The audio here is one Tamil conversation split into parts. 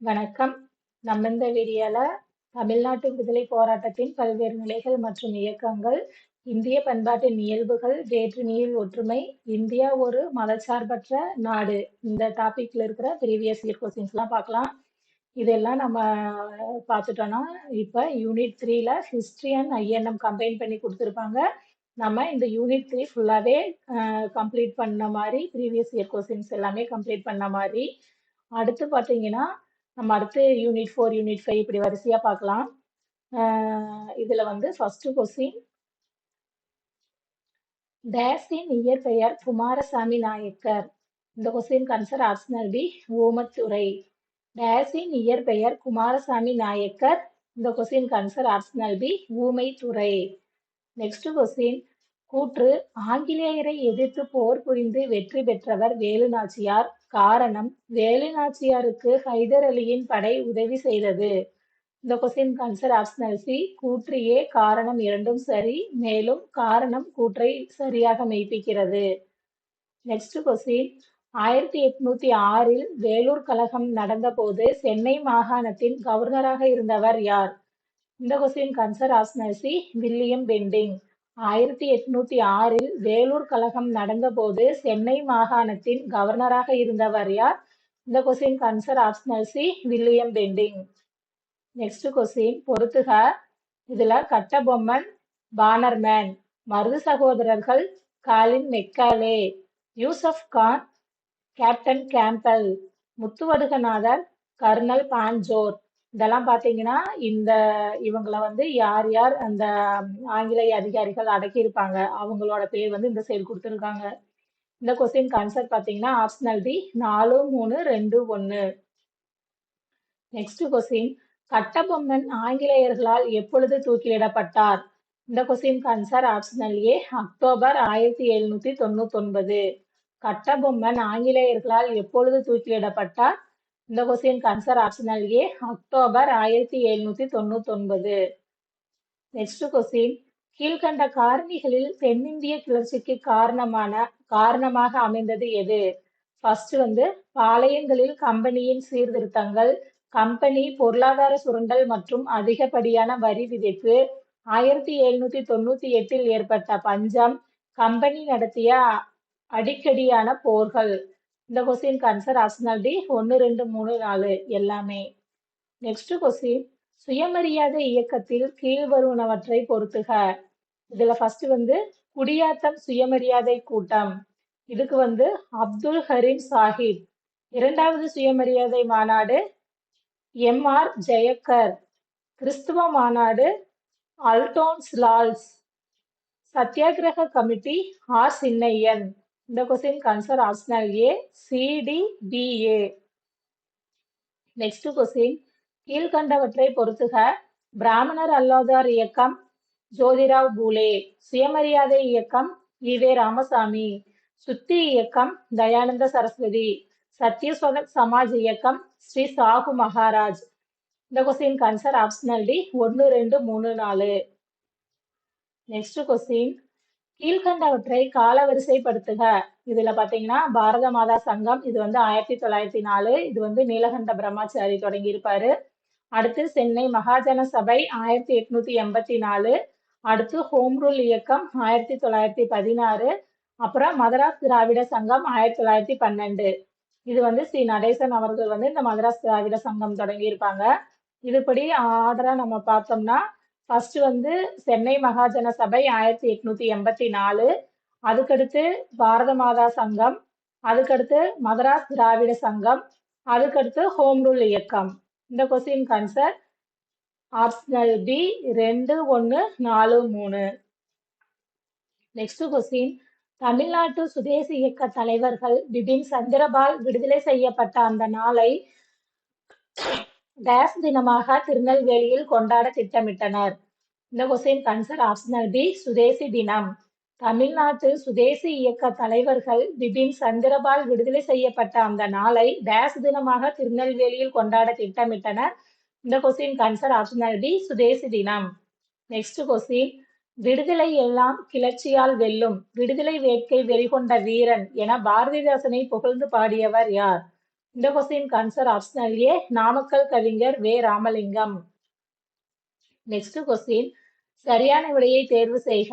வணக்கம். நம்ம இந்த வீடியோல தமிழ்நாட்டு விடுதலை போராட்டத்தின் பல்வேறு நிலைகள் மற்றும் இயக்கங்கள், இந்திய பண்பாட்டின் இயல்புகள், வேற்றுமையில் ஒற்றுமை, இந்தியா ஒரு மதச்சார்பற்ற நாடு இந்த டாபிக்ல இருக்கிற ப்ரீவியஸ் இயர் கொஸ்டின்ஸ்லாம் பார்க்கலாம். இதெல்லாம் நம்ம பார்த்துட்டோம்னா, இப்ப யூனிட் த்ரீல ஹிஸ்டரி அண்ட் ஐஎன்எம் கம்பைன் பண்ணி கொடுத்துருப்பாங்க நம்ம இந்த யூனிட் த்ரீ ஃபுல்லாவே கம்ப்ளீட் பண்ண மாதிரி ப்ரீவியஸ் இயர் கொஸ்டின்ஸ் எல்லாமே கம்ப்ளீட் பண்ண மாதிரி அடுத்து பார்த்தீங்கன்னா, நம்ம அடுத்து யூனிட் ஃபோர் யூனிட் ஃபைவ் இப்படி வரிசையாக பார்க்கலாம். இதில் வந்து ஃபஸ்ட்டு கொஸ்டின் டேஸின் இயற்பெயர் குமாரசாமி நாயக்கர். இந்த question answer optional B Oomaithurai டேஸின் இயற்பெயர் குமாரசாமி நாயக்கர். இந்த question answer optional B Oomaithurai next question கூற்று ஆங்கிலேயரை எதிர்த்து போர் புரிந்து வெற்றி பெற்றவர் வேலு நாச்சியார். காரணம் வேலு நாச்சியாருக்கு ஹைதர் அலியின் படை உதவி செய்தது. இந்த கொஸ்டின் ஆன்சர் ஆப்ஷனல் சி கூற்று ஏ காரணம் இரண்டும் சரி. மேலும் காரணம் கூற்றை சரியாக மெய்ப்பிக்கிறது. நெக்ஸ்ட் கொஸ்டின் 1806இல் வேலூர் கழகம் நடந்தபோது சென்னை மாகாணத்தின் கவர்னராக இருந்தவர் யார்? இந்த question answer optional C William Bentinck. 1806இல் Vellore கழகம் நடந்தபோது சென்னை மாகாணத்தின் கவர்னராக இருந்தவர் யார்? இந்த question answer optional C William Bentinck. Next question பொறுத்துக. இதுல கட்டபொம்மன், பானர்மேன், மருது சகோதரர்கள், Colin Macaulay, Yusuf Khan, captain Campbell, Muthuvaduganathar, colonel பான்ஜோர். இதெல்லாம் பார்த்தீங்கன்னா, இந்த இவங்களை வந்து யார் யார் அந்த ஆங்கிலேய அதிகாரிகள் அடக்கியிருப்பாங்க. அவங்களோட பேர் வந்து இந்த சைடு கொடுத்துருக்காங்க இந்த கொஸ்டின் ஆன்சர் பார்த்தீங்கன்னா, optional B 4, 3, 2, 1. Next question Kattabomman ஆங்கிலேயர்களால் எப்பொழுது தூக்கிலிடப்பட்டார்? இந்த question answer optional A October 1799. Kattabomman ஆங்கிலேயர்களால் எப்பொழுது தூக்கிலிடப்பட்டார்? இந்த question answer optional A October 1799. Next question கீழ்கண்ட காரணிகளில் தென்னிந்திய கிளர்ச்சிக்கு காரணமான காரணமாக அமைந்தது எது? ஃபர்ஸ்ட் வந்து பாளையங்களில் கம்பெனியின் சீர்திருத்தங்கள், கம்பெனி பொருளாதார சுரண்டல் மற்றும் அதிகப்படியான வரி விதிப்பு, 1798இல் ஏற்பட்ட பஞ்சம், கம்பெனி நடத்திய அடிக்கடியான போர்கள். இந்த கொஸ்டின் ஆன்சர் ஆப்ஷனல் டி 1, 2, 3, 4 எல்லாமே. நெக்ஸ்ட் கொஸ்டின் சுயமரியாதை இயக்கத்தில் கீழ்வருவனவற்றை பொறுத்துக. இதுல ஃபர்ஸ்ட் வந்து குடியாத்தம் சுயமரியாதை கூட்டம். இதுக்கு வந்து அப்துல் ஹரீம் சாஹிப். இரண்டாவது சுயமரியாதை மாநாடு எம். ஆர். ஜெயக்கர். கிறிஸ்துவ மாநாடு அல்டோன்ஸ் லால்ஸ். சத்தியாகிரக கமிட்டி ஆர். சின்னையன். இந்த question answer optional A C D D, A. Next question கீழ்கண்டவற்றை பொறுத்துக. பிராமணர் அல்லாதார் இயக்கம் ஜோதிராவ் பூலே. சுயமரியாதை இயக்கம் ஈவே ராமசாமி. சுத்தி இயக்கம் தயானந்த சரஸ்வதி. சத்யஸ்வத சமாஜ் இயக்கம் ஸ்ரீ சாகு மகாராஜ். இந்த question answer optional D 1, 2, 3, 4. Next question கீழ்கண்டவற்றை காலவரிசைப்படுத்துக. இதுல பாத்தீங்கன்னா பாரத மாதா சங்கம் இது வந்து 1904 இது வந்து நீலகண்ட பிரம்மாச்சாரி தொடங்கியிருப்பாரு. அடுத்து சென்னை மகாஜன சபை 1884 அடுத்து ஹோம் ரூல் இயக்கம் 1916 அப்புறம் மதராஸ் திராவிட சங்கம் 1912 இது வந்து ஸ்ரீ நடேசன் அவர்கள் வந்து இந்த மதராஸ் திராவிட சங்கம் தொடங்கியிருப்பாங்க. இதுபடி ஆர்டரா நம்ம பார்த்தோம்னா ஃபர்ஸ்ட் வந்து சென்னை மகாஜன சபை 1884 அதுக்கடுத்து பாரத மாதா சங்கம் அதுக்கடுத்து மதராஸ் திராவிட சங்கம் அதுக்கடுத்து ஹோம் ரூல் இயக்கம். இந்த question answer optional B 2, 1, 4, 3. Next question தமிழ்நாட்டு சுதேசி இயக்க தலைவர்கள் பிபின் சந்திரபால் விடுதலை செய்யப்பட்ட அந்த நாளை டேஸ் தினமாக திருநெல்வேலியில் கொண்டாட திட்டமிட்டனர். இந்த question answer optional B Swadeshi தினம். தமிழ்நாட்டு சுதேசி இயக்க தலைவர்கள் பிபின் சந்திரபால் விடுதலை செய்யப்பட்ட அந்த நாளை டேஸ் தினமாக திருநெல்வேலியில் கொண்டாட திட்டமிட்டனர். இந்த question answer optional B Swadeshi தினம். நெக்ஸ்ட் கொஸ்டின் விடுதலை எல்லாம் கிளர்ச்சியால் வெல்லும் விடுதலை வேட்கை வெளிகொண்ட வீரன் என பாரதிதாசனை புகழ்ந்து பாடியவர் யார்? இந்த question answer optional A Namakkal கவிஞர் வே ராமலிங்கம் நெக்ஸ்ட் கொஸ்டின் சரியான விடையை தேர்வு செய்க.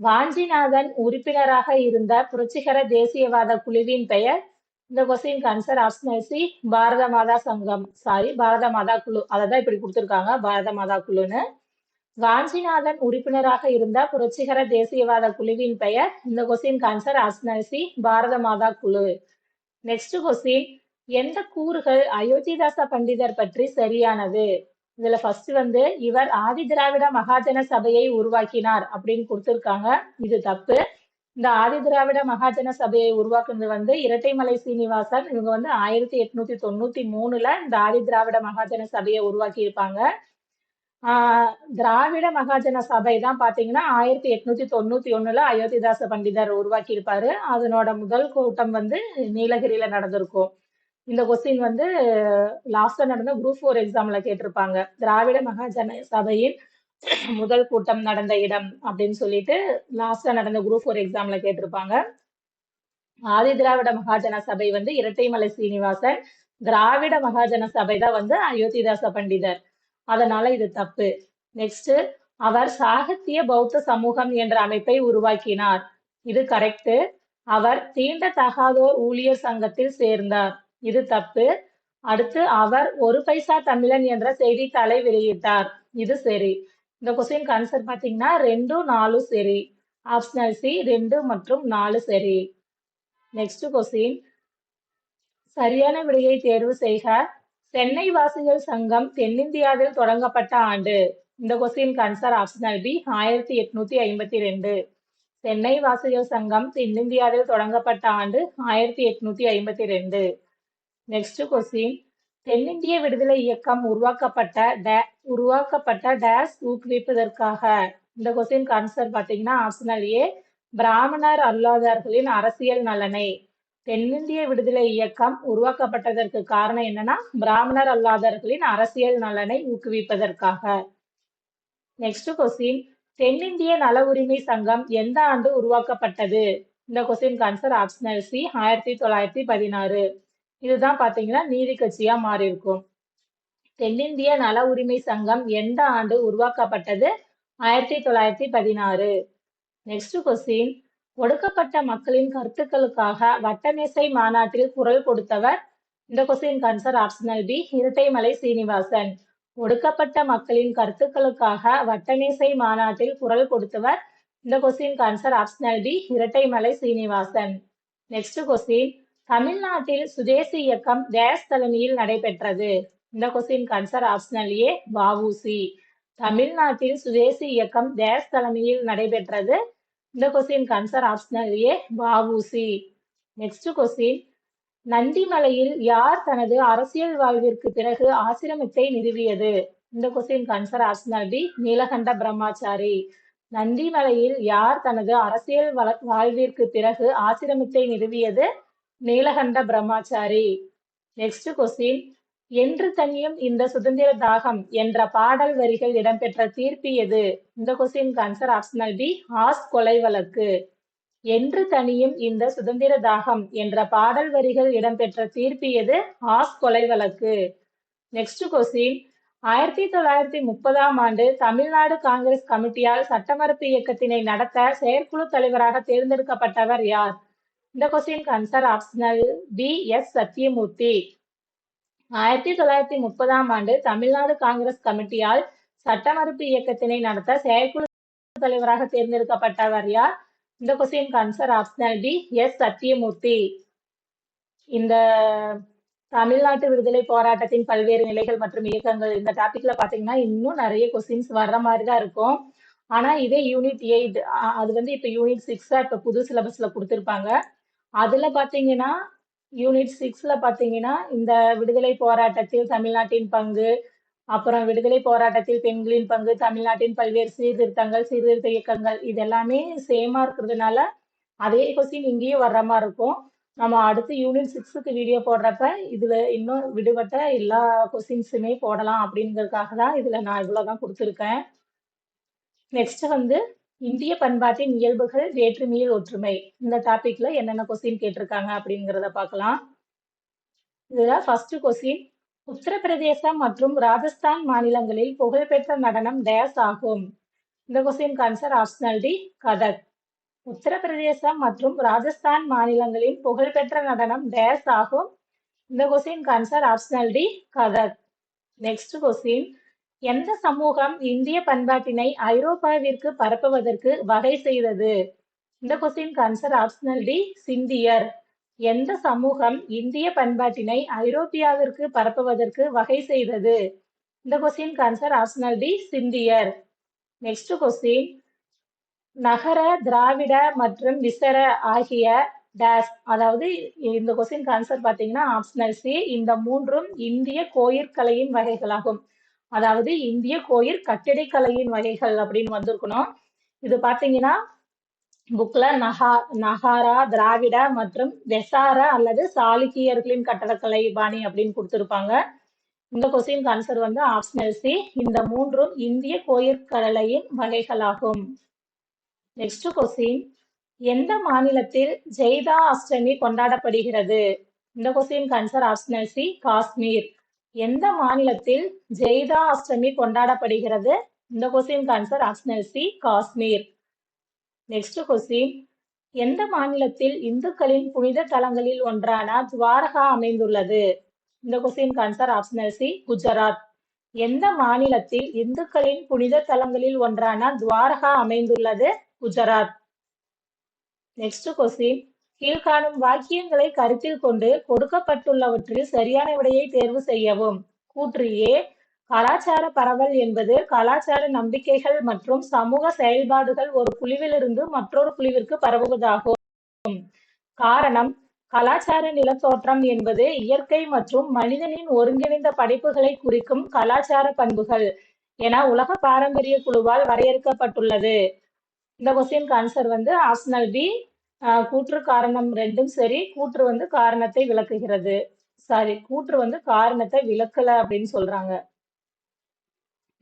வாஞ்சிநாதன் உறுப்பினராக இருந்த புரட்சிகர தேசியவாத குழுவின் பெயர் இந்த question answer optional C Bharata Mata Sangam. Sorry பாரத மாதா குழு. அதை தான் இப்படி கொடுத்துருக்காங்க பாரத மாதா குழுன்னு. வாஞ்சிநாதன் உறுப்பினராக இருந்த புரட்சிகர தேசியவாத குழுவின் பெயர் இந்த question answer optional C Bharata Mata குழு. நெக்ஸ்ட் கொஸ்டின் எந்த கூறுகள் அயோத்திதாச பண்டிதர் பற்றி சரியானது? இதுல ஃபர்ஸ்ட் வந்து இவர் ஆதி திராவிட மகாஜன சபையை உருவாக்கினார் அப்படின்னு கொடுத்திருக்காங்க. இது தப்பு. இந்த ஆதி திராவிட மகாஜன சபையை உருவாக்குனது வந்து இரட்டைமலை சீனிவாசன். இவங்க வந்து ஆயிரத்தி எட்நூத்தி தொண்ணூத்தி மூணுல இந்த ஆதி திராவிட மகாஜன சபையை உருவாக்கி இருப்பாங்க ஆஹ் திராவிட மகாஜன சபை தான் பாத்தீங்கன்னா ஆயிரத்தி எட்நூத்தி தொண்ணூத்தி ஒண்ணுல அயோத்திதாச பண்டிதர் உருவாக்கி இருப்பாரு அதனோட முதல் கூட்டம் வந்து நீலகிரியில நடந்திருக்கும். இந்த கொஸ்டின் வந்து லாஸ்டா நடந்த குரூப் ஃபோர் எக்ஸாம்ல கேட்டிருப்பாங்க. திராவிட மகாஜன சபையின் முதல் கூட்டம் நடந்த இடம் அப்படின்னு சொல்லிட்டு லாஸ்டா நடந்த குரூப் ஃபோர் எக்ஸாம்ல கேட்டிருப்பாங்க. ஆதி திராவிட மகாஜன சபை வந்து இரட்டைமலை சீனிவாசன் திராவிட மகாஜன சபை தான் வந்து அயோத்திதாச பண்டிதர். அதனால இது தப்பு. நெக்ஸ்ட் அவர் சாகித்ய பௌத்த சமூகம் என்ற அமைப்பை உருவாக்கினார். இது கரெக்ட் அவர் தீண்ட தகாதோர் ஊழியர் சங்கத்தில் சேர்ந்தார். இது தப்பு. அடுத்து அவர் ஒரு பைசா தமிழன் என்ற செய்தித்தாளை வெளியிட்டார். இது சரி. இந்த கொஸ்டின் ஆன்சர் பாத்தீங்கன்னா ரெண்டும் நாலும் சரி. ஆப்ஷனல் சி ரெண்டு மற்றும் நாலு சரி. நெக்ஸ்ட் கொஸ்டின் சரியான விடையை தேர்வு செய்க. சென்னை வாசிகள் சங்கம் தென்னிந்தியாவில் தொடங்கப்பட்ட ஆண்டு. இந்த கொஸ்டின் ஆன்சர் ஆப்ஷனல் பி ஆயிரத்தி எட்நூத்தி ஐம்பத்தி ரெண்டு. சென்னை வாசிகள் சங்கம் தென்னிந்தியாவில் தொடங்கப்பட்ட ஆண்டு ஆயிரத்தி எட்நூத்தி ஐம்பத்தி ரெண்டு. நெக்ஸ்ட் கொஸ்டின் தென்னிந்திய விடுதலை இயக்கம் உருவாக்கப்பட்ட டே உருவாக்கப்பட்ட டேஸ் ஊக்குவிப்பதற்காக. இந்த கொஸ்டின் ஆன்சர் பார்த்தீங்கன்னா ஆப்ஷனல் ஏ பிராமணர் அல்லாதார்களின் அரசியல் நலனை. தென்னிந்திய விடுதலை இயக்கம் உருவாக்கப்பட்டதற்கு காரணம் என்னன்னா பிராமணர் அல்லாதவர்களின் அரசியல் நலனை ஊக்குவிப்பதற்காக. நெக்ஸ்ட் கொஸ்டின் தென்னிந்திய நல உரிமை சங்கம் எந்த ஆண்டு உருவாக்கப்பட்டது? இந்த கொஸ்டின் ஆன்சர் ஆப்ஷனல் சி ஆயிரத்தி தொள்ளாயிரத்தி பதினாறு. இதுதான் பாத்தீங்கன்னா நீதி கட்சியா மாறி இருக்கும். தென்னிந்திய நல உரிமை சங்கம் எந்த ஆண்டு உருவாக்கப்பட்டது? ஆயிரத்தி தொள்ளாயிரத்தி பதினாறு. நெக்ஸ்ட் கொஸ்டின் ஒடுக்கப்பட்ட மக்களின் கருத்துக்களுக்காக வட்டமேசை மாநாட்டில் குரல் கொடுத்தவர் இந்த question answer optional B Rettaimalai Srinivasan. ஒடுக்கப்பட்ட மக்களின் கருத்துக்களுக்காக வட்டமேசை மாநாட்டில் குரல் கொடுத்தவர் இந்த question answer optional B Rettaimalai Srinivasan. Next question தமிழ்நாட்டில் சுதேசி இயக்கம் டேஸ் தலைமையில் நடைபெற்றது. இந்த question answer optional A VOC தமிழ்நாட்டில் சுதேசி இயக்கம் டேஸ் தலைமையில் நடைபெற்றது. இந்த question answer optional A VOC next question. நந்திமலையில் யார் தனது அரசியல் வாழ்விற்கு பிறகு ஆசிரமத்தை நிறுவியது? இந்த question answer optional B Neelakanta Brahmachari. நந்திமலையில் யார் தனது அரசியல் வள- வாழ்விற்கு பிறகு ஆசிரமத்தை நிறுவியது? நீலகண்ட பிரம்மாச்சாரி. நெக்ஸ்ட் கொஸ்டின் என்று தனியும் இந்த சுதந்திர தாகம் என்ற பாடல் வரிகள் இடம்பெற்ற தீர்ப்பு எது? இந்த question answer optional B Ashe கொலை வழக்கு. என்று தனியும் இந்த சுதந்திர தாகம் என்ற பாடல் வரிகள் இடம்பெற்ற தீர்ப்பு எது? ஆஸ் கொலை வழக்கு. நெக்ஸ்ட் கொஸ்டின் ஆயிரத்தி தொள்ளாயிரத்தி முப்பதாம் ஆண்டு தமிழ்நாடு காங்கிரஸ் கமிட்டியால் சட்டமறுப்பு இயக்கத்தினை நடத்த செயற்குழு தலைவராக தேர்ந்தெடுக்கப்பட்டவர் யார்? இந்த question answer optional B S Satyamurthy ஆயிரத்தி தொள்ளாயிரத்தி முப்பதாம் ஆண்டு தமிழ்நாடு காங்கிரஸ் கமிட்டியால் சட்டமறுப்பு இயக்கத்தினை நடத்த செயற்குழு தலைவராக தேர்ந்தெடுக்கப்பட்டவர் யார்? இந்த question answer optional B S Satyamurthy இந்த தமிழ்நாட்டு விடுதலை போராட்டத்தின் பல்வேறு நிலைகள் மற்றும் இயக்கங்கள் இந்த டாபிக்ல பாத்தீங்கன்னா இன்னும் நிறைய கொஸ்டின்ஸ் வர்ற மாதிரி தான் இருக்கும். ஆனா இதே யூனிட் எயிட் அது வந்து இப்ப யூனிட் சிக்ஸா இப்ப புது சிலபஸ்ல கொடுத்துருப்பாங்க. அதுல பாத்தீங்கன்னா யூனிட் சிக்ஸ்ல பாத்தீங்கன்னா இந்த விடுதலை போராட்டத்தில் தமிழ்நாட்டின் பங்கு அப்புறம் விடுதலை போராட்டத்தில் பெண்களின் பங்கு தமிழ்நாட்டின் பல்வேறு சீர்திருத்தங்கள் சீர்திருத்த இயக்கங்கள் இது எல்லாமே சேமா இருக்கிறதுனால அதே கொஸ்டின் இங்கேயும் வர்ற மாதிரி இருக்கும். நம்ம அடுத்து யூனிட் சிக்ஸுக்கு வீடியோ போடுறப்ப இதுல இன்னும் விடுபட்ட எல்லா கொஸ்டின்ஸுமே போடலாம் அப்படிங்கிறதுக்காக தான் இதுல நான் இவ்வளவுதான் கொடுத்துருக்கேன். நெக்ஸ்ட் வந்து இந்திய பண்பாட்டின் இயல்புகள் வேற்றுமையில் ஒற்றுமை. இந்த டாபிக்ல என்னென்ன கொஸ்டின் கேட்டிருக்காங்க அப்படிங்கிறத பார்க்கலாம். இதுல ஃபர்ஸ்ட் கொஸ்டின் உத்தரப்பிரதேசம் மற்றும் ராஜஸ்தான் மாநிலங்களில் புகழ்பெற்ற நடனம் டேஸ் ஆகும். இந்த question answer optional D Kathak. Uttar Pradesh மற்றும் ராஜஸ்தான் மாநிலங்களின் புகழ்பெற்ற நடனம் டேஸ் ஆகும். இந்த question answer optional D Kathak. Next question எந்த சமூகம் இந்திய பண்பாட்டினை ஐரோப்பாவிற்கு பரப்புவதற்கு வகை செய்தது? இந்த கொஸ்டின் ஆன்சர் ஆப்ஷனல் டி சிந்தியர். எந்த சமூகம் இந்திய பண்பாட்டினை ஐரோப்பியாவிற்கு பரப்புவதற்கு வகை செய்தது? இந்த கொஸ்டின் ஆன்சர் ஆப்ஷனல் டி சிந்தியர். நெக்ஸ்ட் கொஸ்டின் நகர திராவிட மற்றும் விசர ஆகிய டேஸ் அதாவது இந்த கொஸ்டின் ஆன்சர் பார்த்தீங்கன்னா ஆப்ஷனல் சி இந்த மூன்றும் இந்திய கோயிற்கலையின் வகைகளாகும். அதாவது இந்திய கோயில் கட்டிடக்கலையின் வகைகள் அப்படின்னு வந்திருக்கணும். இது பார்த்தீங்கன்னா புக்ல நகா நகாரா திராவிட மற்றும் வெசார அல்லது சாளுக்கியர்களின் கட்டடக்கலை பாணி அப்படின்னு கொடுத்துருப்பாங்க. இந்த கொஸ்டின் ஆன்சர் வந்து ஆப்ஷனல் சி இந்த மூன்றும் இந்திய கோயிற்கலையின் வகைகளாகும். நெக்ஸ்ட் கொஸ்டின் எந்த மாநிலத்தில் ஜெய்தா அஷ்டமி கொண்டாடப்படுகிறது? இந்த question answer optional C Kashmir. எந்த மாநிலத்தில் ஜெய்தா அஷ்டமி கொண்டாடப்படுகிறது? இந்த question answer optional C Kashmir. Next question எந்த மாநிலத்தில் இந்துக்களின் புனித தலங்களில் ஒன்றான துவாரகா அமைந்துள்ளது? இந்த question answer optional C Gujarat. எந்த மாநிலத்தில் இந்துக்களின் புனித தலங்களில் ஒன்றான துவாரகா அமைந்துள்ளது? குஜராத். நெக்ஸ்ட் கொஸ்டின் கீழ்காணும் வாக்கியங்களை கருத்தில் கொண்டு கொடுக்கப்பட்டுள்ளவற்றில் சரியான விடையை தேர்வு செய்யவும். கூற்று ஏ கலாச்சார பரவல் என்பது கலாச்சார நம்பிக்கைகள் மற்றும் சமூக செயல்பாடுகள் ஒரு குழுவிலிருந்து மற்றொரு குழுவிற்கு பரவுவதாகும். காரணம் கலாச்சார நிலத்தோற்றம் என்பது இயற்கை மற்றும் மனிதனின் ஒருங்கிணைந்த படைப்புகளை குறிக்கும் கலாச்சார பண்புகள் என உலக பாரம்பரிய குழுவால் வரையறுக்கப்பட்டுள்ளது. இந்த கொஸ்டின் ஆன்சர் வந்து ஆப்ஷனல் பி கூற்று காரணம் ரெண்டும் சரி. கூற்று வந்து காரணத்தை விளக்குகிறது. சாரி கூற்று வந்து காரணத்தை விளக்கல அப்படின்னு சொல்றாங்க.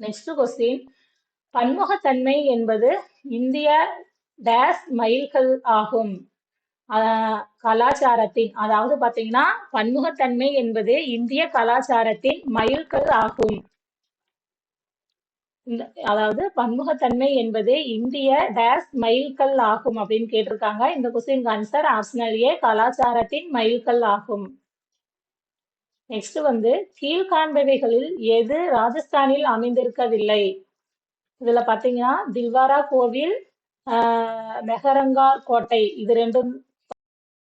நெக்ஸ்ட் கொஸ்டின் பன்முகத்தன்மை என்பது இந்திய டேஸ் மைல்கள் ஆகும். ஆஹ் கலாச்சாரத்தின் அதாவது பாத்தீங்கன்னா பன்முகத்தன்மை என்பது இந்திய கலாச்சாரத்தின் மயில்கள் ஆகும். அதாவது பன்முகத்தன்மை என்பது இந்திய டேஸ் மைல்கல் ஆகும் அப்படின்னு கேட்டிருக்காங்க. இந்த கொஸ்டின் ஆன்சர் ஆப்ஷனல் ஏ கலாச்சாரத்தின் மைல்கல் ஆகும். நெக்ஸ்ட் வந்து கீழ்காண்பவைகளில் எது ராஜஸ்தானில் அமைந்திருக்கவில்லை? இதுல பாத்தீங்கன்னா தில்வாரா கோவில் ஆஹ் மெஹரங்கார் கோட்டை இது ரெண்டும்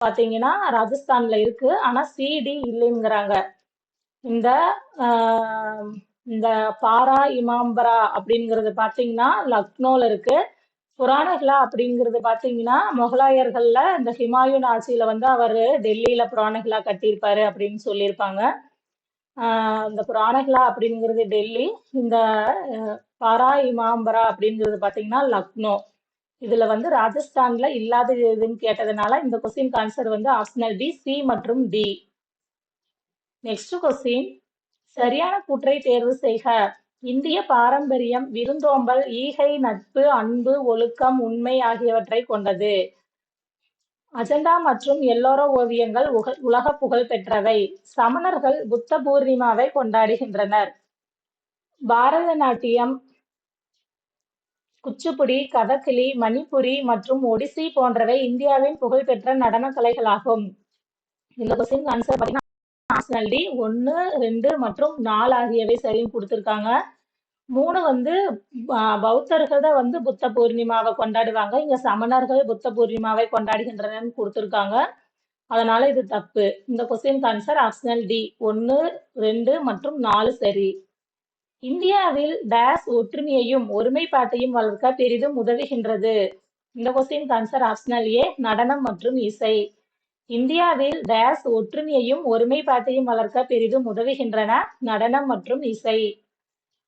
பாத்தீங்கன்னா ராஜஸ்தான்ல இருக்கு. ஆனா சிடி இல்லைங்கிறாங்க. இந்த ஆஹ் இந்த பாரா இமாம்பரா அப்படிங்கிறது பார்த்தீங்கன்னா லக்னோல இருக்கு. புராணகிலா அப்படிங்கிறது பார்த்தீங்கன்னா முகலாயர்கள்ல இந்த ஹிமாயூன் ஆட்சியில வந்து அவர் டெல்லியில புராணகிலா கட்டியிருப்பாரு அப்படின்னு சொல்லியிருப்பாங்க. இந்த புராணகிலா அப்படிங்கிறது டெல்லி இந்த பாரா இமாம்பரா அப்படிங்கிறது பார்த்தீங்கன்னா லக்னோ. இதுல வந்து ராஜஸ்தான்ல இல்லாத எதுன்னு கேட்டதுனால இந்த கொஸ்டின் ஆன்சர் வந்து ஆப்ஷனல் டி சி மற்றும் டி நெக்ஸ்ட் கொஸ்டின் சரியான கூற்றை தேர்வு செய்க. இந்திய பாரம்பரியம் விருந்தோம்பல் ஈகை நட்பு அன்பு ஒழுக்கம் உண்மை ஆகியவற்றை கொண்டது. அஜந்தா மற்றும் எல்லோரோ ஓவியங்கள் உலக புகழ் பெற்றவை. சமணர்கள் புத்த பூர்ணிமாவை கொண்டாடுகின்றனர். பாரத நாட்டியம் குச்சிப்புடி கதகளி மணிப்புரி மற்றும் ஒடிசி போன்றவை இந்தியாவின் புகழ்பெற்ற நடன கலைகளாகும் இந்த கொஸ்டின் ஆன்சர் பார்த்தீங்கன்னா ஆப்ஷனல் டி ஒன்று ரெண்டு மற்றும் நாலு ஆகியவை சரியும் கொடுத்துருக்காங்க. மூணு வந்து பௌத்தர்கள் தான் வந்து புத்த பூர்ணிமாவை கொண்டாடுவாங்க. இங்க சமணர்கள் புத்த பூர்ணிமாவை கொண்டாடுகின்றனர் கொடுத்துருக்காங்க. அதனால இது தப்பு. இந்த கொஸ்டின் ஆன்சர் ஆப்ஷனல் டி ஒன்று ரெண்டு மற்றும் நாலு சரி. இந்தியாவில் டேஸ் ஒற்றுமையையும் ஒருமைப்பாட்டையும் வளர்க்க பெரிதும் உதவுகின்றது. இந்த கொஸ்டின் ஆன்சர் ஆப்ஷனல் ஏ நடனம் மற்றும் இசை. இந்தியாவில் டேஸ் ஒற்றுமையையும் ஒருமைப்பாட்டையும் வளர்க்க பெரிதும் உதவுகின்றன நடனம் மற்றும் இசை.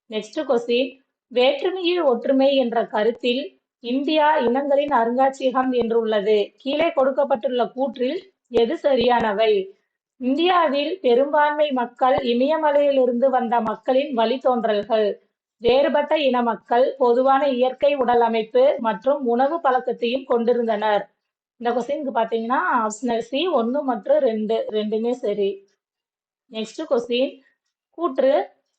நெக்ஸ்ட் கொஸ்டின் வேற்றுமையில் ஒற்றுமை என்ற கருத்தில் இந்தியா இனங்களின் அருங்காட்சியகம் என்று உள்ளது கீழே கொடுக்கப்பட்டுள்ள கூற்றில் எது சரியானவை? இந்தியாவில் பெரும்பான்மை மக்கள் இமயமலையிலிருந்து வந்த மக்களின் வழித்தோன்றல்கள் வேறுபட்ட இன மக்கள் பொதுவான இயற்கை உடல் அமைப்பு மற்றும் உணவு பழக்கத்தையும் கொண்டிருந்தனர். இந்த கொஸ்டினுக்கு பார்த்தீங்கன்னா ஆப்ஷனல் சி ஒன்று மற்றும் ரெண்டு ரெண்டுமே சரி. நெக்ஸ்ட் கொஸ்டின் கூற்று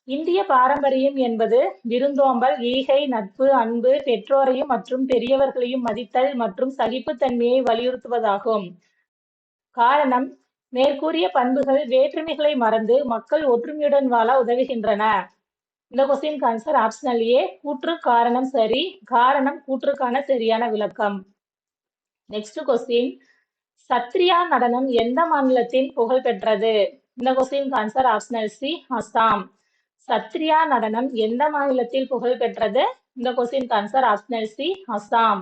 இந்திய பாரம்பரியம் என்பது விருந்தோம்பல் ஈகை நட்பு அன்பு பெற்றோரையும் மற்றும் பெரியவர்களையும் மதித்தல் மற்றும் சகிப்புத்தன்மையை வலியுறுத்துவதாகும். காரணம் மேற்கூறிய பண்புகள் வேற்றுமைகளை மறந்து மக்கள் ஒற்றுமையுடன் வாழ உதவுகின்றன. இந்த கொஸ்டின் ஆன்சர் ஆப்ஷனல் ஏ கூற்று காரணம் சரி. காரணம் கூற்றுக்கான சரியான விளக்கம். நெக்ஸ்ட் கொஸ்டின் சத்ரியா நடனம் எந்த மாநிலத்தின் புகழ் பெற்றது? இந்த question answer optional C Assam Sattriya நடனம் எந்த மாநிலத்தில் புகழ் பெற்றது? இந்த question answer optional C Assam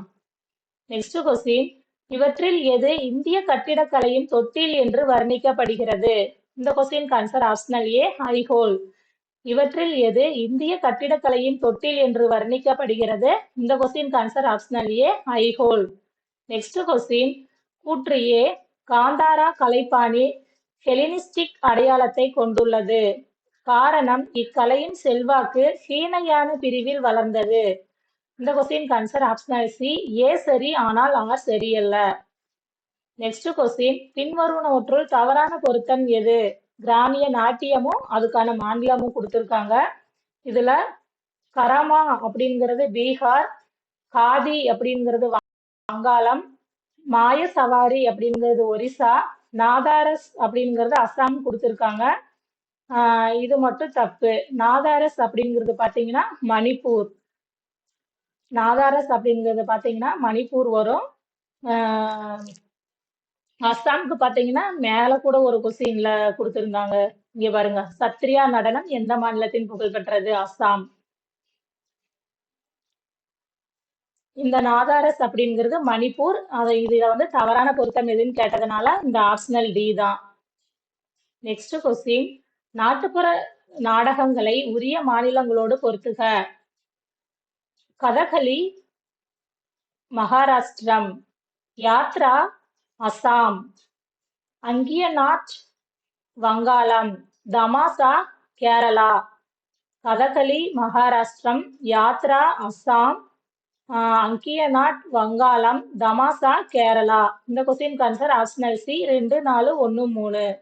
next question இவற்றில் எது இந்திய கட்டிடக்கலையின் தொட்டில் என்று வர்ணிக்கப்படுகிறது? இந்த question answer optional A Aihole இவற்றில் எது இந்திய கட்டிடக்கலையின் தொட்டில் என்று வர்ணிக்கப்படுகிறது? இந்த question answer optional A Aihole next question கூற்று ஏ காந்தாரா கலைப்பாணி ஹெலினிஸ்டிக் அடையாளத்தை கொண்டுள்ளது. காரணம் இக்கலையின் செல்வாக்கு ஹீனயான பிரிவில் வளர்ந்தது. இந்த question answer optional C A சரி ஆனால் ஆர் சரியல்ல. நெக்ஸ்ட் கொஸ்டின் பின்வருவனவற்றுள் தவறான பொருத்தம் எது? கிராமிய நாட்டியமும் அதுக்கான மாநிலமும் கொடுத்துருக்காங்க. இதுல கராமா அப்படிங்கிறது பீகார் காதி அப்படிங்கிறது வங்காளம் மாய சவாரி அப்படிங்கிறது ஒரிசா நாதாரஸ் அப்படிங்கிறது அஸ்ஸாம் கொடுத்துருக்காங்க. ஆஹ் இது மட்டும் தப்பு. நாதாரஸ் அப்படிங்கிறது பாத்தீங்கன்னா மணிப்பூர். நாதாரஸ் அப்படிங்கிறது பாத்தீங்கன்னா மணிப்பூர் வரும். ஆஹ் அஸ்ஸாமுக்கு பாத்தீங்கன்னா மேல கூட ஒரு கொஸ்டின்ல கொடுத்துருந்தாங்க. இங்க பாருங்க. சத்ரியா நடனம் எந்த மாநிலத்தின் புகழ் பெற்றது? அஸ்ஸாம் இந்த நாதாரஸ் அப்படிங்கிறது மணிப்பூர். அதை இதுல வந்து தவறான பொருத்தம் எதுன்னு கேட்டதுனால இந்த ஆப்ஷனல் டி தான். நெக்ஸ்ட் கொஸ்டின் நாட்டுப்புற நாடகங்களை உரிய மாநிலங்களோடு பொருத்துக. கதகளி மகாராஷ்டிரம் யாத்ரா அசாம் அங்கியநாத் வங்காளம் தமாசா கேரளா. கதகளி மகாராஷ்டிரம் யாத்ரா அசாம் ஆஹ் அங்கியநாட் வங்காளம் தமாசா கேரளா. இந்த கொஸ்டின் ஆன்சர் ஆப்ஷனல் சி ரெண்டு நாலு ஒன்று மூணு.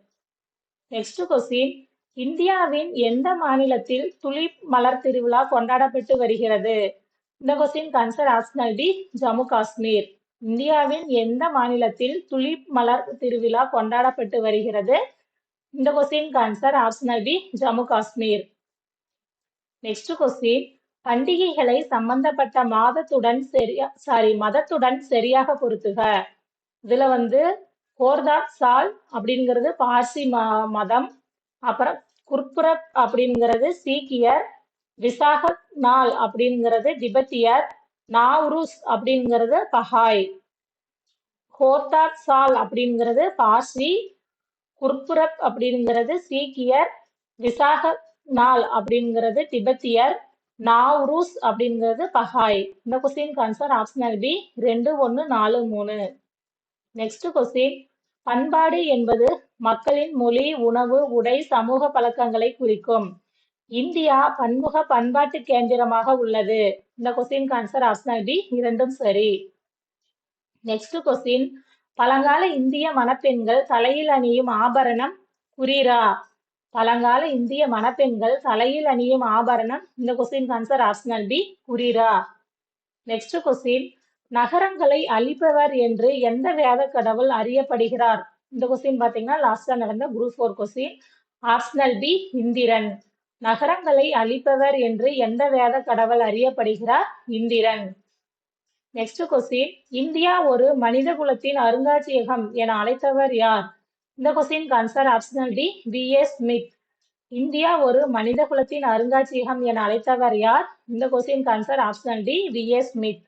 நெக்ஸ்ட் கொஸ்டின் இந்தியாவின் எந்த மாநிலத்தில் துலிப் மலர் திருவிழா கொண்டாடப்பட்டு வருகிறது? இந்த question answer optional D Jammu Kashmir. இந்தியாவின் எந்த மாநிலத்தில் துலிப் மலர் திருவிழா கொண்டாடப்பட்டு வருகிறது? இந்த question answer optional D Jammu Kashmir. Next question பண்டிகைகளை சம்பந்தப்பட்ட மாதத்துடன் சரியா சாரி மதத்துடன் சரியாக பொருத்துக. இதுல வந்து கோர்தாட் சால் அப்படிங்கிறது பார்சி ம மதம். அப்புறம் குர்புரப் அப்படிங்கிறது சீக்கியர். விசாக நாள் அப்படிங்கிறது திபெத்தியர். நாவ்ரூஸ் அப்படிங்கிறது பஹாய். ஹோர்தாட் சால் அப்படிங்கிறது பார்சி. குர்புரப் அப்படிங்கிறது சீக்கியர். விசாக நாள் அப்படிங்கிறது திபெத்தியர். நாவ்ரூஸ் அப்படிங்கிறது பஹாய். இந்த கொஸ்டின் ஆன்சர் ஆப்ஷனல் பி ரெண்டு ஒன்று நாலு மூணு. நெக்ஸ்ட் கொஸ்டின் பண்பாடு என்பது மக்களின் மொழி உணவு உடை சமூக பழக்கங்களை குறிக்கும். இந்தியா பன்முக பண்பாட்டு கேந்திரமாக உள்ளது. இந்த கொஸ்டின் ஆன்சர் ஆப்ஷனல் பி இரண்டும் சரி. நெக்ஸ்ட் கொஸ்டின் பழங்கால இந்திய மணப்பெண்கள் தலையில் அணியும் ஆபரணம் குறிரா? பழங்கால இந்திய மணப்பெண்கள் தலையில் அணியும் ஆபரணம். இந்த கொஸ்டின் ஆன்சர் ஆப்ஷனல் பி குறிரா. நெக்ஸ்ட் கொஸ்டின் நகரங்களை அழிப்பவர் என்று எந்த வேத கடவுள் அறியப்படுகிறார்? இந்த கொஸ்டின் பாத்தீங்கன்னா லாஸ்டா நடந்த group four question optional B Indran. நகரங்களை அழிப்பவர் என்று எந்த வேத கடவுள் அறியப்படுகிறார்? இந்திரன். நெக்ஸ்ட் கொஸ்டின் இந்தியா ஒரு மனித குலத்தின் அருங்காட்சியகம் என அழைத்தவர் யார்? இந்த question answer optional D B A Smith India ஒரு மனித குலத்தின் அருங்காட்சியகம் என அழைத்தவர் யார்? இந்த question answer optional D B A Smith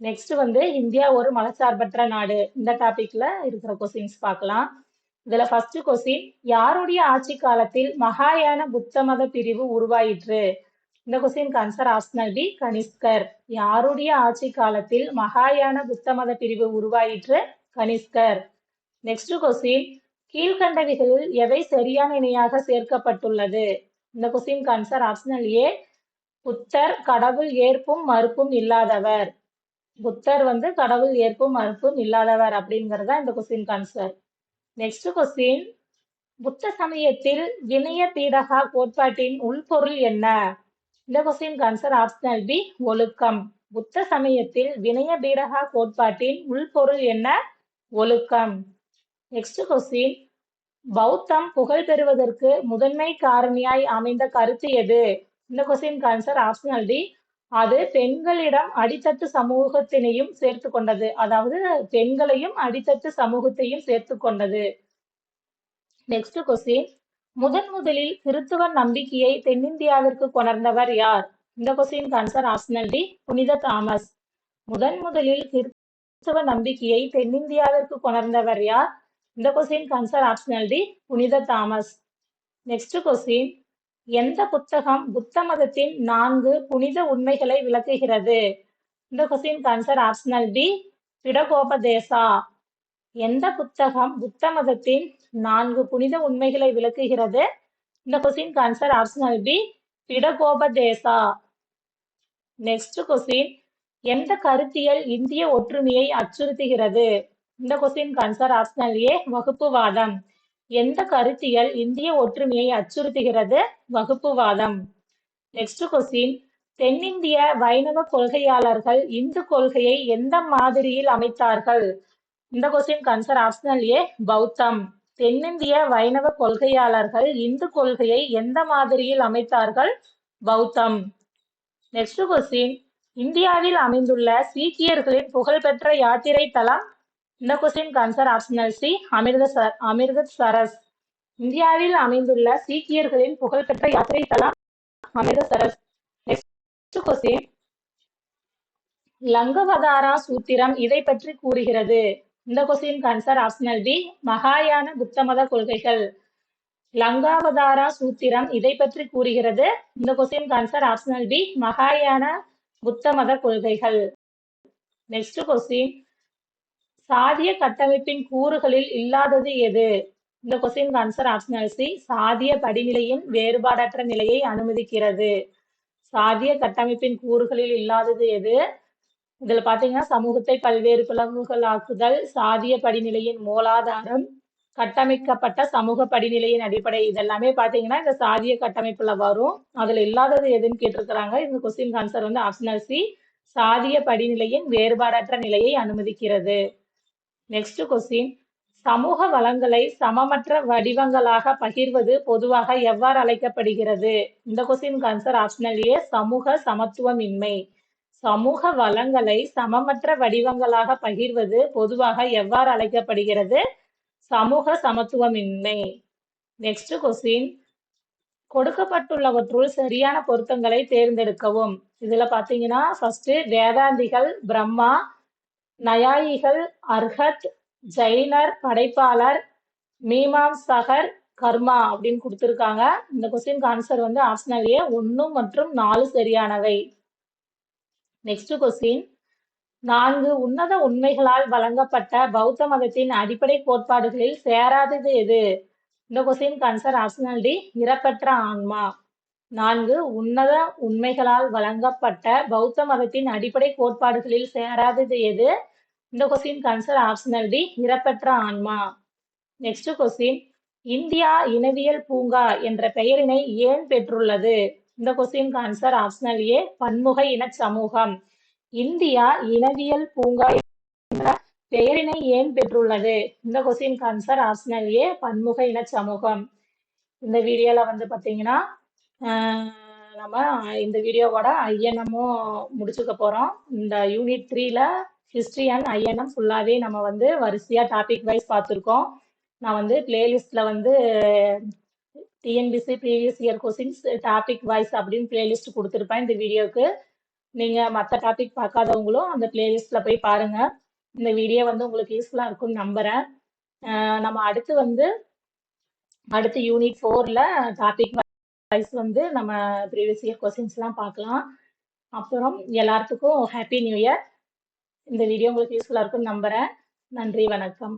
next வந்து இந்தியா ஒரு மலச்சார்பற்ற நாடு. இந்த டாபிக்ல இருக்கிற கொஸ்டின்ஸ் பார்க்கலாம். இதுல ஃபர்ஸ்ட் கொஸ்டின் யாருடைய ஆட்சி காலத்தில் மகாயான புத்த மத பிரிவு உருவாயிற்று? இந்த கொஸ்டின் ஆன்சர் ஆப்ஷனல் டி கனிஷ்கர். யாருடைய ஆட்சி காலத்தில் மகாயான புத்த மத பிரிவு உருவாயிற்று? கனிஷ்கர். நெக்ஸ்ட் கொஸ்டின் கீழ்கண்டவைகளில் எவை சரியான இணையாக சேர்க்கப்பட்டுள்ளது? இந்த கொஸ்டின் ஆன்சர் ஆப்ஷனல் ஏ புத்தர் கடவுள் ஏற்பும் மறுப்பும் இல்லாதவர். புத்தர் வந்து கடவுள் ஏற்பும் மறுப்பும் இல்லாதவர் அப்படிங்கிறது இந்த கொஸ்டின் ஆன்சர் நெக்ஸ்ட் கொஸ்டின் புத்த சமயத்தில் வினய பீடகா கோட்பாட்டின் உள்பொருள் என்ன? இந்த கொஸ்டின் ஆன்சர் ஆப்ஷனல் பி ஒழுக்கம். புத்த சமயத்தில் வினய பீடகா கோட்பாட்டின் உள்பொருள் என்ன? ஒழுக்கம். Next question. பௌத்தம் புகழ் பெறுவதற்கு முதன்மை காரணியாய் அமைந்த கருத்து எது? இந்த கொஸ்டின் ஆன்சர் ஆப்ஷனல் டி அது பெண்களிடம் அடித்தட்டு சமூகத்தினையும் சேர்த்து கொண்டது. அதாவது பெண்களையும் அடித்தட்டு சமூகத்தையும் சேர்த்து கொண்டது. Next question. முதன் முதலில் கிறித்துவ நம்பிக்கையை தென்னிந்தியாவிற்கு கொணர்ந்தவர் யார்? இந்த கொஸ்டின் ஆன்சர் ஆப்ஷனல் டி புனித தாமஸ். முதன் முதலில் கிறித்துவ நம்பிக்கையை தென்னிந்தியாவிற்கு கொணர்ந்தவர் யார்? இந்த கொஸ்டின் ஆன்சர் ஆப்ஷனல் டி புனித தாமஸ். நெக்ஸ்ட் கொஸ்டின் எந்த புத்தகம் புத்த மதத்தின் நான்கு புனித உண்மைகளை விளக்குகிறது? இந்த question answer optional D Pitakopadesa எந்த புத்தகம் புத்த மதத்தின் நான்கு புனித உண்மைகளை விளக்குகிறது? இந்த question answer optional B Pitakopadesa next question எந்த கருத்தியல் இந்திய ஒற்றுமையை அச்சுறுத்துகிறது? இந்த கொஸ்டின் ஆன்சர் ஆப்ஷனல் ஏ வகுப்புவாதம். எந்த கருத்தியல் இந்திய ஒற்றுமையை அச்சுறுத்துகிறது? வகுப்புவாதம். நெக்ஸ்ட் கொஸ்டின் தென்னிந்திய வைணவ கொள்கையாளர்கள் இந்து கொள்கையை எந்த மாதிரியில் அமைத்தார்கள்? இந்த கொஸ்டின் ஆன்சர் ஆப்ஷனல் ஏ பௌத்தம். தென்னிந்திய வைணவ கொள்கையாளர்கள் இந்து கொள்கையை எந்த மாதிரியில் அமைத்தார்கள்? பௌத்தம். நெக்ஸ்ட் கொஸ்டின் இந்தியாவில் அமைந்துள்ள சீக்கியர்களின் புகழ்பெற்ற யாத்திரை தலம்? இந்த question answer optional C Amritsar Amritsar இந்தியாவில் அமைந்துள்ள சீக்கியர்களின் புகழ்பெற்ற யாத்திரை தலம் அமிர்தசரஸ் நெக்ஸ்ட் கொஸ்டின் லங்கவதாரா சூத்திரம் இதை பற்றி கூறுகிறது. இந்த கொஸ்டின் ஆன்சர் ஆப்ஷனல் பி மகாயான புத்த மத கொள்கைகள். லங்காவதாரா சூத்திரம் இதை பற்றி கூறுகிறது. இந்த கொஸ்டின் ஆன்சர் ஆப்ஷனல் பி மகாயான புத்த மத கொள்கைகள். நெக்ஸ்ட் கொஸ்டின் சாதிய கட்டமைப்பின் கூறுகளில் இல்லாதது எது? இந்த கொஸ்டின் ஆன்சர் ஆப்ஷனல் சி சாதிய படிநிலையின் வேறுபாடற்ற நிலையை அனுமதிக்கிறது. சாதிய கட்டமைப்பின் கூறுகளில் இல்லாதது எது? இதுல பாத்தீங்கன்னா சமூகத்தை பல்வேறு பிளவுகள் ஆக்குதல் சாதிய படிநிலையின் மூலாதாரம் கட்டமைக்கப்பட்ட சமூக படிநிலையின் அடிப்படை இதெல்லாமே பாத்தீங்கன்னா இந்த சாதிய கட்டமைப்புல வரும். அதுல இல்லாதது எதுன்னு கேட்டிருக்கிறாங்க. இந்த கொஸ்டின் ஆன்சர் வந்து ஆப்ஷனல் சி சாதிய படிநிலையின் வேறுபாடற்ற நிலையை அனுமதிக்கிறது. நெக்ஸ்ட் கொஸ்டின் சமூக வளங்களை சமமற்ற வடிவங்களாக பகிர்வது பொதுவாக எவ்வாறு அழைக்கப்படுகிறது? இந்த கொஸ்டின் ஆன்சர் ஆப்ஷனல் ஏ சமூக சமத்துவமின்மை. சமூக வளங்களை சமமற்ற வடிவங்களாக பகிர்வது பொதுவாக எவ்வாறு அழைக்கப்படுகிறது? சமூக சமத்துவமின்மை. நெக்ஸ்ட் கொஸ்டின் கொடுக்கப்பட்டுள்ளவற்றுள் சரியான பொருத்தங்களை தேர்ந்தெடுக்கவும். இதுல பாத்தீங்கன்னா ஃபர்ஸ்ட் வேதாந்திகள் பிரம்மா நயாயிகள் அர்ஹத் ஜெயினர் படைப்பாளர் மீமாம்சகர் கர்மா அப்படின்னு கொடுத்துருக்காங்க. இந்த கொஸ்டின் ஆன்சர் வந்து ஆப்ஷனல் ஏ ஒன்று மற்றும் நாலு சரியானவை. நெக்ஸ்ட் கொஸ்டின் நான்கு உன்னத உண்மைகளால் வழங்கப்பட்ட பௌத்த மதத்தின் அடிப்படை கோட்பாடுகளில் சேராதது எது? இந்த கொஸ்டின் ஆன்சர் ஆப்ஷனல் டி இறப்பற்ற ஆன்மா. நான்கு உன்னத உண்மைகளால் வழங்கப்பட்ட பௌத்த மதத்தின் அடிப்படை கோட்பாடுகளில் சேராதது எது? இந்த கொஸ்டின் ஆன்சர் ஆப்ஷனல் டி இறப்பற்ற ஆன்மா. நெக்ஸ்ட் கொஸ்டின் இந்தியா இனவியல் பூங்கா என்ற பெயரினை ஏன் பெற்றுள்ளது? இந்த கொஸ்டின் ஆன்சர் ஆப்ஷனல் ஏ பன்முக இன சமூகம். இந்தியா இனவியல் பூங்கா என்ற பெயரினை ஏன் பெற்றுள்ளது? இந்த கொஸ்டின் ஆன்சர் ஆப்ஷனல் ஏ பன்முக இன சமூகம். இந்த வீடியோல வந்து பாத்தீங்கன்னா நம்ம இந்த வீடியோவோட ஐஎன்எம்மும் முடிச்சுக்க போறோம். இந்த யூனிட் த்ரீல ஹிஸ்ட்ரி அண்ட் ஐஎன்எம் ஃபுல்லாவே நம்ம வந்து வரிசையா டாபிக் வைஸ் பார்த்துருக்கோம். நான் வந்து பிளேலிஸ்ட்ல வந்து TNPSC previous year questions topic wise அப்படின்னு பிளேலிஸ்ட் கொடுத்துருப்பேன் இந்த வீடியோவுக்கு நீங்க மற்ற டாபிக் பார்க்காதவங்களும் அந்த பிளேலிஸ்ட்ல போய் பாருங்க. இந்த வீடியோ வந்து உங்களுக்கு யூஸ்ஃபுல்லா இருக்கும்னு நம்புறேன். நம்ம அடுத்து வந்து அடுத்து யூனிட் ஃபோர்ல டாபிக் வைஸ் வந்து நம்ம ப்ரீவியஸ் இயர் கொஸ்டின்ஸ்லாம் பார்க்கலாம். அப்புறம் எல்லாத்துக்கும் ஹாப்பி நியூ இயர் இந்த வீடியோ உங்களுக்கு யூஸ்ஃபுல்லாக இருக்கும்னு நம்புறேன். நன்றி வணக்கம்.